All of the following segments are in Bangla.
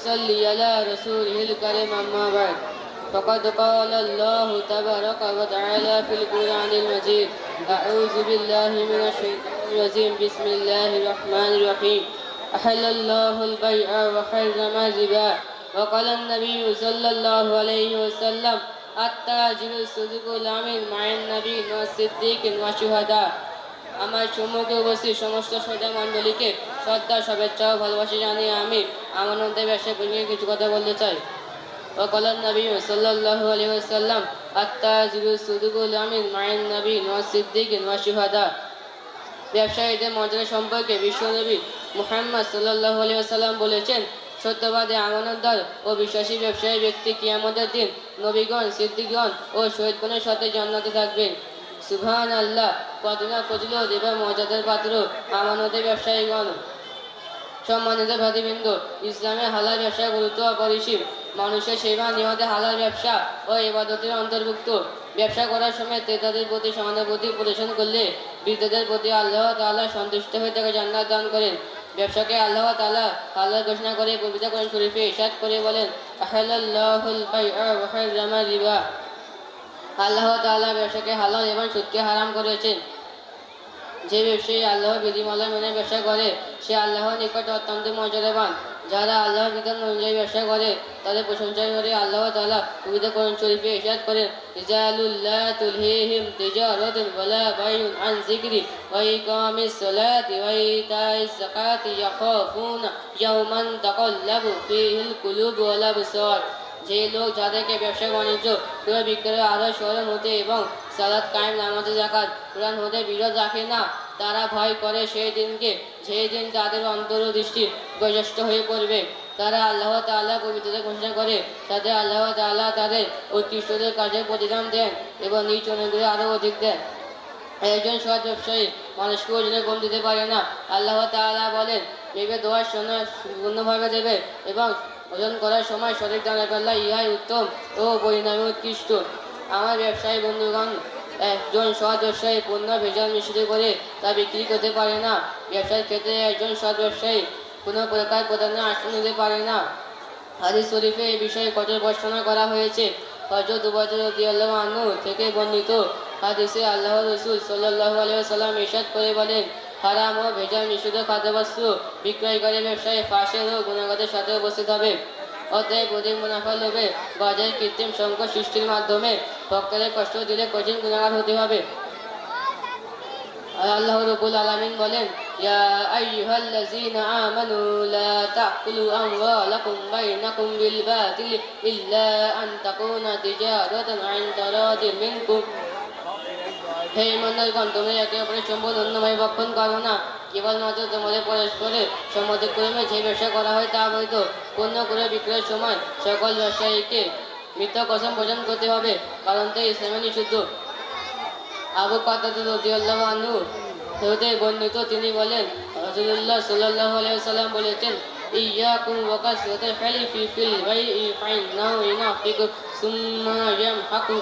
ونصلي على رسوله الكريم أما بعد. فقد قال الله تبارك وتعالى في القرآن المجيد أعوذ بالله من الشيطان الرجيم. بسم الله الرحمن الرحيم. أحل الله البيع وحرم الربا. وقال النبي صلى الله عليه وسلم التاجر الصدق الأمين مع النبي والصديق والشهداء. আমার সম্মুখে উপস্থিত সমস্ত শ্রোতা মণ্ডলীকে শ্রদ্ধা শুভেচ্ছা ও ভালোবাসা জানিয়ে আমি আমার মধ্যে ব্যবসা পরিচয়ে কিছু কথা বলতে চাই وقال النبي صلى الله عليه وسلم التاجر الصدق الأمين مع النبي والصديق والشهداء ব্যবসায়ীদের মর্যাদা সম্পর্কে বিশ্বনবী মুহাম্মদ সাল্লাহ আলিয়াল্লাম বলেছেন সত্যবাদী আমানতদার ও বিশ্বাসী ব্যবসায়ী ব্যক্তি কিয়ামতের দিন নবীগণ সিদ্দিকগণ ও শহীদগণের সাথে জান্নাতে থাকবেন সুবহান আল্লাহ কতনা ফজিলত এবং মর্যাদার পাত্র আমানতের ব্যবসায়ীগণ, সম্মানিত ভাতিবৃন্দ ইসলামের হালাল ব্যবসা গুরুত্ব অপরিসীম। মানুষের সেবা নিহতে হালাল ব্যবসা ও ইবাদতের অন্তর্ভুক্ত। ব্যবসা করার সময় ক্রেতাদের প্রতি সহানুভূতি প্রদর্শন করলে বিদ্যাদের প্রতি আল্লাহ তাআলা সন্তুষ্ট হয়ে তাকে জান্নাত দান করেন। ব্যবসাকে আল্লাহ তাআলা হালাল ঘোষণা করে কবিতা করেন শরীফে ইরশাদ করে বলেন আহাল্লাহুল রিবা। আল্লাহ তাআলা ব্যবসাকে হালাল এবং সুদকে হারাম করেছেন। যে ব্যবসায়ী আল্লাহ বিধিমালা মেনে ব্যবসা করে, সে আল্লাহর নিকট অত্যন্ত মর্যাদাবান। যারা আল্লাহ বিধান অনুযায়ী ব্যবসা করে, তাদের প্রশংসা করে আল্লাহ তালা কবিতা করুন শরীফে ইরশাদ করেন রিজালুল্লাহ তুলহিহিম আন যিকরি, ওয়া ইকামিস সালাতি ওয়া ইতাইজ যাকাতি ইয়াখাফুনা ফীহিল যে লোক যাদেরকে ব্যবসা, বাণিজ্য, ক্রয়, বিক্রয় আরও স্মরণ হতে এবং সালাদ কায়েম, নামাজে জাকাত কোরআন হতে বিরোধ রাখে না, তারা ভয় করে সেই দিনকে সেই দিন তাদের অন্তর্দৃষ্টি বয়োজ্যেষ্ঠ হয়ে পড়বে, তারা আল্লাহ তাআলা পবিত্রতা ঘোষণা করে, তাদের আল্লাহ তাআলা তাদের উৎকৃষ্টদের কাজে প্রতিদান দেন এবং নিজ অনুগ্রহে আরও অধিক দেন। একজন সৎ ব্যবসায়ী মানুষকে ওজনে কম দিতে পারে না। আল্লাহ তাআলা বলেন, ভেবে দেওয়ার সময় পূর্ণভাবে দেবে এবং ওজন করার সময় সঠিক দামে পাল্লা ইহাই উত্তম ও পরিণামে উৎকৃষ্ট। আমার ব্যবসায়ী বন্ধুগণ, একজন সৎ ব্যবসায়ী পণ্য ভেজাল মিশ্রিত করে তা বিক্রি করতে পারে না। ব্যবসার ক্ষেত্রে একজন সৎ ব্যবসায়ী কোনো প্রকার প্রধানের আশ্রয় নিতে পারে না। হাদিস শরীফে এই বিষয়ে কঠোর বর্ষনা করা হয়েছে। হজরত রাদিয়াল্লাহু আনহু থেকে বর্ণিত হাদিসে আল্লাহ রসুল সাল্লাল্লাহু আলাইহি সাল্লাম ইরশাদ করে বলেন হারাম ও ভেজাল মিশ্রিত খাদ্যবস্তু বিক্রয়কারী ব্যবসায়ী ফাঁসের ও গুণগতের সাথে উপস্থিত হবে অতএব অধিক মুনাফা লোভে বাজারে কৃত্রিম সংকট সৃষ্টির মাধ্যমে ভক্তদের কষ্ট দিলে কঠিন গুণাগার হতে হবে আর আল্লাহ রবুল আলমিন বলেন يا أيها الذين آمنوا لا تأكلوا أموالكم بينكم بالباطل إلا أن تكون تجارة عن تراض منكم হে ইমানদারগণ তোমরা একে অপরের সম্পদ অন্যভাবে ভক্ষণ করো না। কেবলমাত্র তোমাদের পরস্পরের সম্মতিক্রমে যে ব্যবসা করা হয় তা বৈধ পণ্য করে বিক্রয়ের সময় সকল ব্যবসায়ীকে মিথ্যা কসম ভোজন করতে হবে, কারণ তা ইসলামে নিষিদ্ধ। আবু কাতাদ রাদিয়াল্লাহু আনহু হতে বর্ণিত তিনি বলেন, রাসূলুল্লাহ সাল্লাল্লাহু আলাইহি সাল্লাম বলেছেন ইয়াকুম ওয়া কাসরাতাল হালিফি ফিল বাই'i ফাইন্নাহু ইনাফিকু সুম্মা ইয়ামহাকু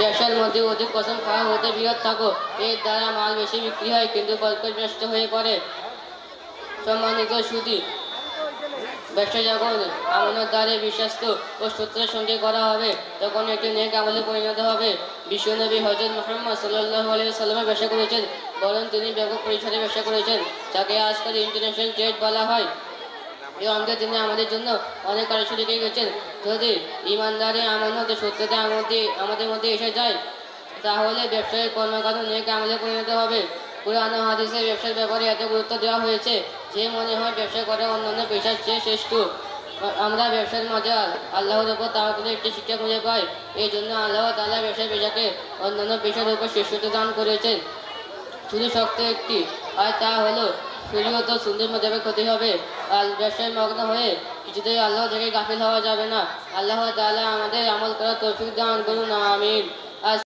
ব্যবসার মধ্যে অধিক কসম খাওয়া হতে বিরত থাকো। এর দ্বারা মাল বেশি বিক্রি হয়, কিন্তু কর্কট নষ্ট হয়ে পড়ে। সম্মানিত সুদী, ব্যবসা যখন আমানত দ্বারে বিশ্বাস্ত ও সত্যের সঙ্গে করা হবে, তখন একটি নেক আমলে পরিণত হবে। বিশ্বনবী হজরত মোহাম্মদ সাল্লাহ আলিয়া সাল্লামে ব্যবসা করেছেন। বরং তিনি ব্যাপক পরিসরে ব্যবসা করেছেন, যাকে আজকাল ইন্টারন্যাশনাল ট্রেড বলা হয়। এই অঙ্কে তিনি আমাদের জন্য অনেক কার্যসূচি রেখে গেছেন যদি ইমানদারি আমানত সত্যতা আমাদের আমাদের মধ্যে এসে যায়, তাহলে ব্যবসায়িক কর্মকাণ্ড নেক আমলে পরিণত হবে। পুরানো হাদিসে ব্যবসার ব্যাপারে এত গুরুত্ব দেওয়া হয়েছে যে মনে হয় ব্যবসা করা অন্যান্য পেশার চেয়ে শ্রেষ্ঠ। আমরা ব্যবসার মাঝে আল্লাহর উপর তাওয়াক্কুলের একটি শিক্ষা খুঁজে পাই। এই জন্য আল্লাহ তাআলা ব্যবসায় পেশাকে অন্যান্য পেশার উপর শ্রেষ্ঠত্ব দান করেছেন। শুধু শক্ত একটি, আর তা হলো শরীয়ত সুন্দর মোতাবেক হতে হবে। আর ব্যবসায় মগ্ন হয়ে কিছুতেই আল্লাহ থেকে গাফিল হওয়া যাবে না। আল্লাহ তাআলা আমাদের আমল করার তৌফিক দান করুন, আমিন।